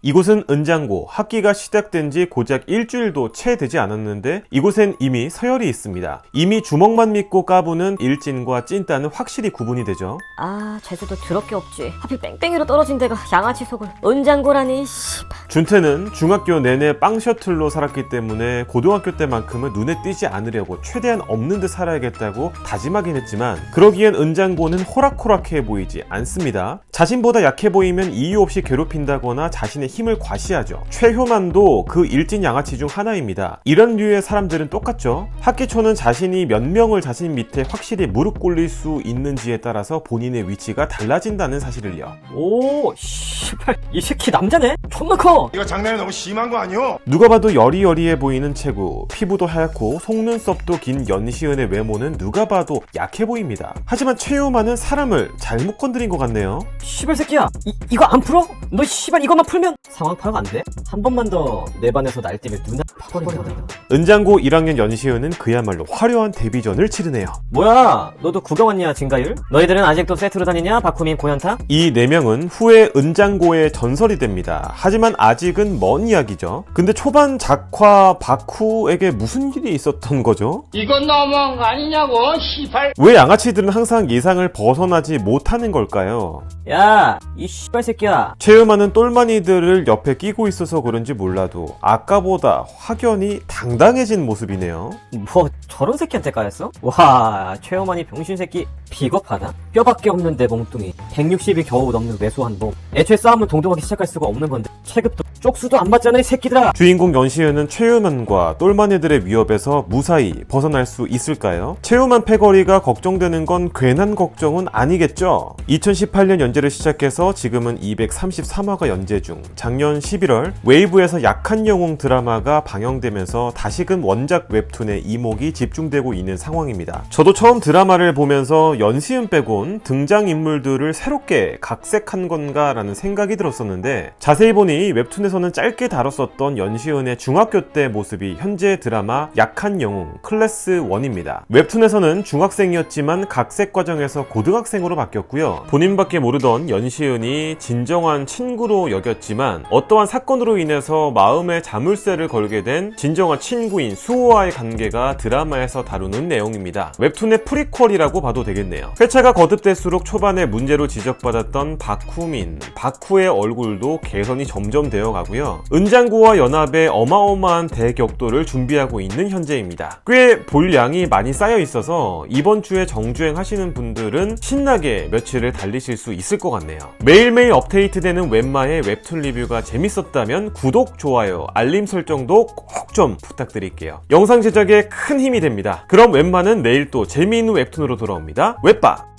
이곳은 은장고, 학기가 시작된 지 고작 일주일도 채 되지 않았는데 이곳엔 이미 서열이 있습니다. 이미 주먹만 믿고 까부는 일진과 찐따는 확실히 구분이 되죠. 아 재수도 더럽게 없지 하필 뺑뺑이로 떨어진 데가 양아치 속을 은장고라니 씨발 준태는 중학교 내내 빵 셔틀로 살았기 때문에 고등학교 때만큼은 눈에 띄지 않으려고 최대한 없는 듯 살아야겠다고 다짐하긴 했지만 그러기엔 은장고는 호락호락해 보이지 않습니다. 자신보다 약해 보이면 이유 없이 괴롭힌다거나 자신의 힘을 과시하죠. 최효만도 그 일진 양아치 중 하나입니다. 이런 류의 사람들은 똑같죠. 학기 초는 자신이 몇 명을 자신 밑에 확실히 무릎 꿇릴 수 있는지에 따라서 본인의 위치가 달라진다는 사실을요. 오, 씨발, 이 새끼 남자네? 존나 커! 이거 장난이 너무 심한 거 아니오? 누가 봐도 여리여리해 보이는 체구, 피부도 하얗고 속눈썹도 긴 연시은의 외모는 누가 봐도 약해 보입니다. 하지만 최유만은 사람을 잘못 건드린 것 같네요. 씨발 새끼야, 이, 이거 안 풀어? 너 씨발 이것만 풀면 상황 파악 안 돼? 한 번만 더 내 반에서 날뛰면 누나 파버린다. 은장고 1학년 연시은은 그야말로 화려한 데뷔전을 치르네요. 뭐야, 너도 구경 왔냐, 진가율? 너희들은 아직도 세트로 다니냐, 바쿠민 고현타? 이 네 명은 후에 은장고의 전설이 됩니다. 하지만 아직은 먼 이야기죠. 근데 초반 작화 바쿠에게 무슨 일이 있었던 거죠? 이건 너무한 거 아니냐고, 시발. 왜 양아치들은 항상 예상을 벗어나지 못하는 걸까요? 야, 이 씨발 새끼야. 최음하는 똘마니들을 옆에 끼고 있어서 그런지 몰라도 아까보다 확연히 당당해진 모습이네요. 뭐, 저런 새끼한테 까였어? 와, 최어만이 병신 새끼 비겁하다? 뼈밖에 없는데 몽뚱이. 160이 겨우 넘는 왜소한 몸. 애초에 싸움은 동등하게 시작할 수가 없는 건데, 체급도 쪽수도 안 맞잖아, 이 새끼들아! 주인공 연시은은 최유만과 똘마니들의 위협에서 무사히 벗어날 수 있을까요? 최유만 패거리가 걱정되는 건 괜한 걱정은 아니겠죠? 2018년 연재를 시작해서 지금은 233화가 연재 중 작년 11월 웨이브에서 약한 영웅 드라마가 방영되면서 다시금 원작 웹툰의 이목이 집중되고 있는 상황입니다. 저도 처음 드라마를 보면서 연시은 빼곤 등장인물들을 새롭게 각색한 건가 라는 생각이 들었었는데 자세히 보니 웹툰에 서는 짧게 다뤘었던 연시은의 중학교 때 모습이 현재 드라마 약한 영웅 클래스 1입니다. 웹툰에서는 중학생이었지만 각색 과정에서 고등학생으로 바뀌었고요. 본인밖에 모르던 연시은이 진정한 친구로 여겼지만 어떠한 사건으로 인해서 마음의 자물쇠를 걸게 된 진정한 친구인 수호와의 관계가 드라마에서 다루는 내용입니다. 웹툰의 프리퀄이라고 봐도 되겠네요. 회차가 거듭될수록 초반에 문제로 지적받았던 바쿠민, 바쿠의 얼굴도 개선이 점점 되어 가고요. 은장구와 연합의 어마어마한 대격돌을 준비하고 있는 현재입니다. 꽤볼 양이 많이 쌓여 있어서 이번 주에 정주행 하시는 분들은 신나게 며칠을 달리실 수 있을 것 같네요. 매일매일 업데이트되는 웹마의 웹툰 리뷰가 재밌었다면 구독, 좋아요, 알림 설정도 꼭 좀 부탁드릴게요. 영상 제작에 큰 힘이 됩니다. 그럼 웹마는 내일 또 재미있는 웹툰으로 돌아옵니다. 웹바!